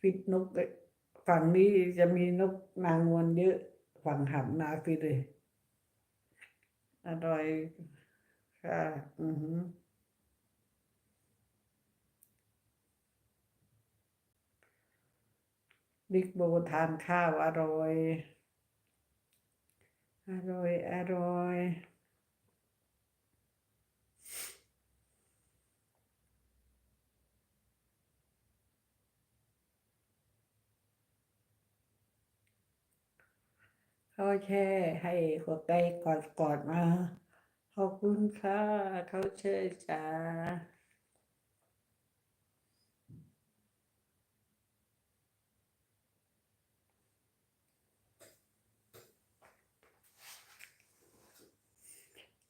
คลิปนกเอ้ฝั่งนี้จะมีนกนางนวลเยอะ ฝั่งหับนาคือเลยอร่อยค่ะ อือหือบิ๊กโบทานข้าวอร่อย อร่อย อร่อย เขาแช่ให้หัวใจกอดกอดมา ขอบคุณค่ะ เขาเชื่อจ้า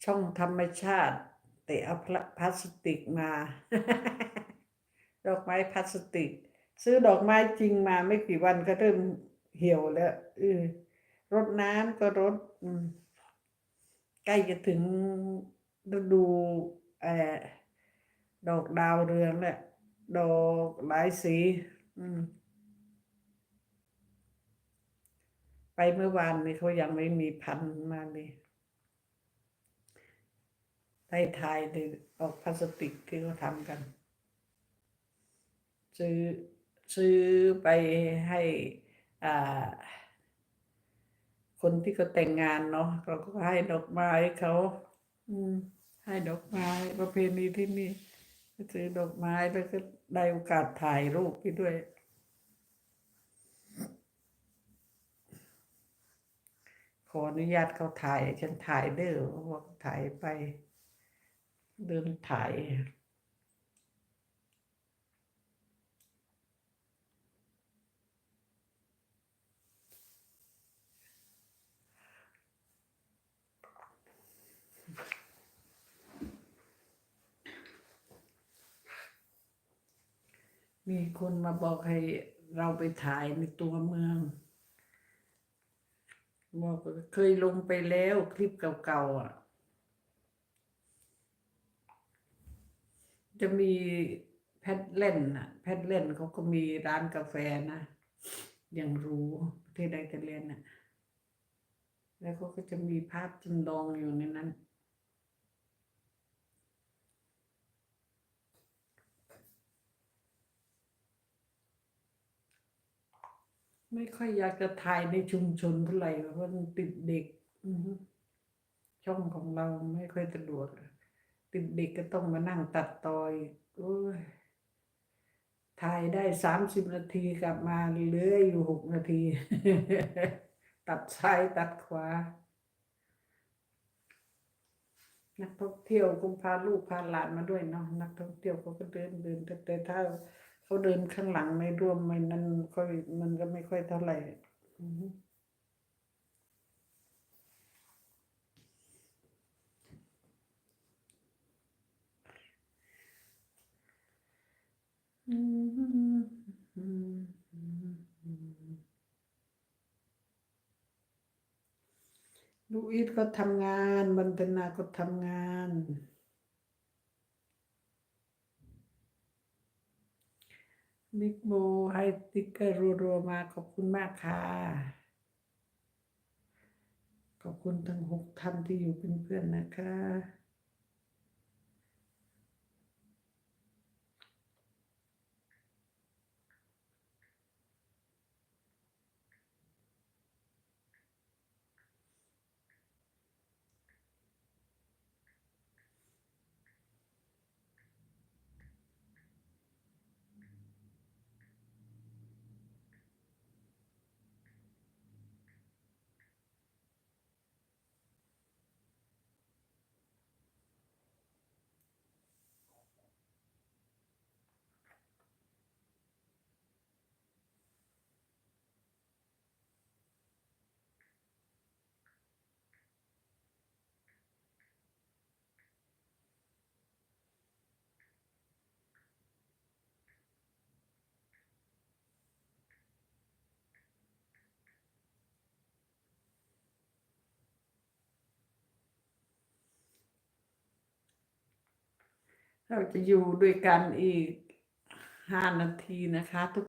ช่องธรรมชาติ แต่เอาพลาพลาสติกมา ดอกไม้พลาสติก ซื้อดอกไม้จริงมาไม่กี่วันก็เริ่มเหี่ยวแล้วเออ รดน้ำก็รดใกล้จะถึงฤดูอดอกดาวเรืองแหล้วดอกหลายสี ไปเมื่อวานนี้เขายังไม่มีพันมาเลยไทยไทยเลยออกพลาสติกที่เขาทำกัน ซื้อซื้อไปให้อ่า คนที่เขาแต่งงานเนาะเราก็ให้ดอกไม้เขาอืม ให้ดอกไม้ประเพณีที่นี่ก็ซื้อดอกไม้แล้วก็ได้โอกาสถ่ายรูปไปด้วย ขออนุญาตเขาถ่ายฉันถ่ายเด้อเขาบอกถ่ายไป เดินถ่าย มีคนมาบอกให้เราไปถ่ายในตัวเมือง บอกเคยลงไปแล้วคลิปเก่าๆอะ จะมีแพทเล่นน่ะ แพทเล่นเขาก็มีร้านกาแฟนะอย่างรู้ประเทศใดกันเล่นน่ะ แล้วเขาก็จะมีภาพจำลองอยู่ในนั้น ไม่ค่อยอยากจะถ่ายในชุมชนเท่าไหร่เพราะมันติดเด็กช่องของเราไม่ค่อยสะดวกติดเด็กก็ต้องมานั่งตัดต่อยโอ้ยถ่ายได้สามสิบนาทีกลับมาเหลืออยู่หกนาที ตัดซ้ายตัดขวา นักท่องเที่ยวก็พาลูกพาหลานมาด้วยเนาะนักท่องเที่ยวเขาก็เดินเดินแต่ถ้า เขาเดินข้างหลังในร่วมมันนั้นค่อยมันก็ไม่ค่อยเท่าไหร่อือฮึอืมอืมอืมอืมอืมลูกอีทก็ทำงาน บันทนาก็ทำงาน บิ๊กโบให้ติ๊กเกอร์รัวๆมาขอบคุณมากค่ะ ขอบคุณทั้งหกท่านที่อยู่เป็นเพื่อนนะคะ เราจะอยู่ด้วยกันอีกห้านาทีนะคะทุก